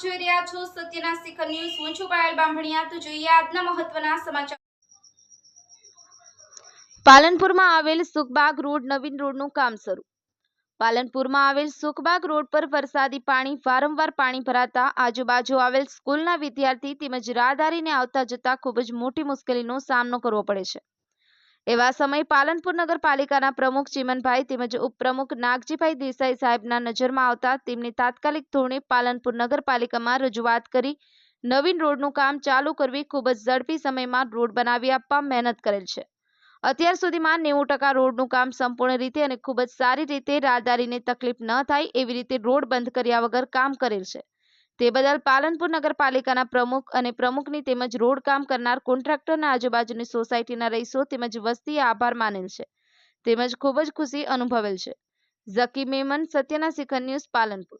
સત્યના શિખર ન્યૂઝ, હું છું પાયલ બાંભણિયા તો જોઈએ આજના મહત્વના સમાચાર. પાલનપુરમાં આવેલ સુખબાગ રોડ નવીન રોડનું કામ શરૂ. પાલનપુરમાં આવેલ સુખબાગ રોડ પર વરસાદી પાણી, વારંવાર પાણી ભરાતા આજુબાજુ આવેલ સ્કૂલના વિદ્યાર્થી તેમજ રાહદારીને આવતા જતા ખૂબ જ મોટી મુશ્કેલીનો સામનો કરવો પડે છે. એવા સમયે પાલનપુર નગરપાલિકાના પ્રમુખ ચીમનભાઈ તેમજ ઉપપ્રમુખ નાગજીભાઈ દેસાઈ સાહેબના નજરમાં આવતા તેમની તાત્કાલિક ધોરણે પાલનપુર નગરપાલિકામાં રજૂઆત કરી નવીન રોડનું કામ ચાલુ કરવી ખૂબ જ ઝડપી સમયમાં રોડ બનાવી આપવા મહેનત કરેલ છે. અત્યાર સુધીમાં નેવું ટકા રોડનું કામ સંપૂર્ણ રીતે અને ખૂબ જ સારી રીતે રાહદારીને તકલીફ ન થાય એવી રીતે રોડ બંધ કર્યા વગર કામ કરેલ છે. તે બદલ પાલનપુર નગરપાલિકાના પ્રમુખ અને પ્રમુખની તેમજ રોડ કામ કરનાર કોન્ટ્રાક્ટરના આજુબાજુની સોસાયટીના રહીશો તેમજ વસ્તીએ આભાર માનેલ છે. તેમજ ખૂબ જ ખુશી અનુભવેલ છે. ઝકી મેમન, સત્યના શિખર ન્યૂઝ પાલનપુર.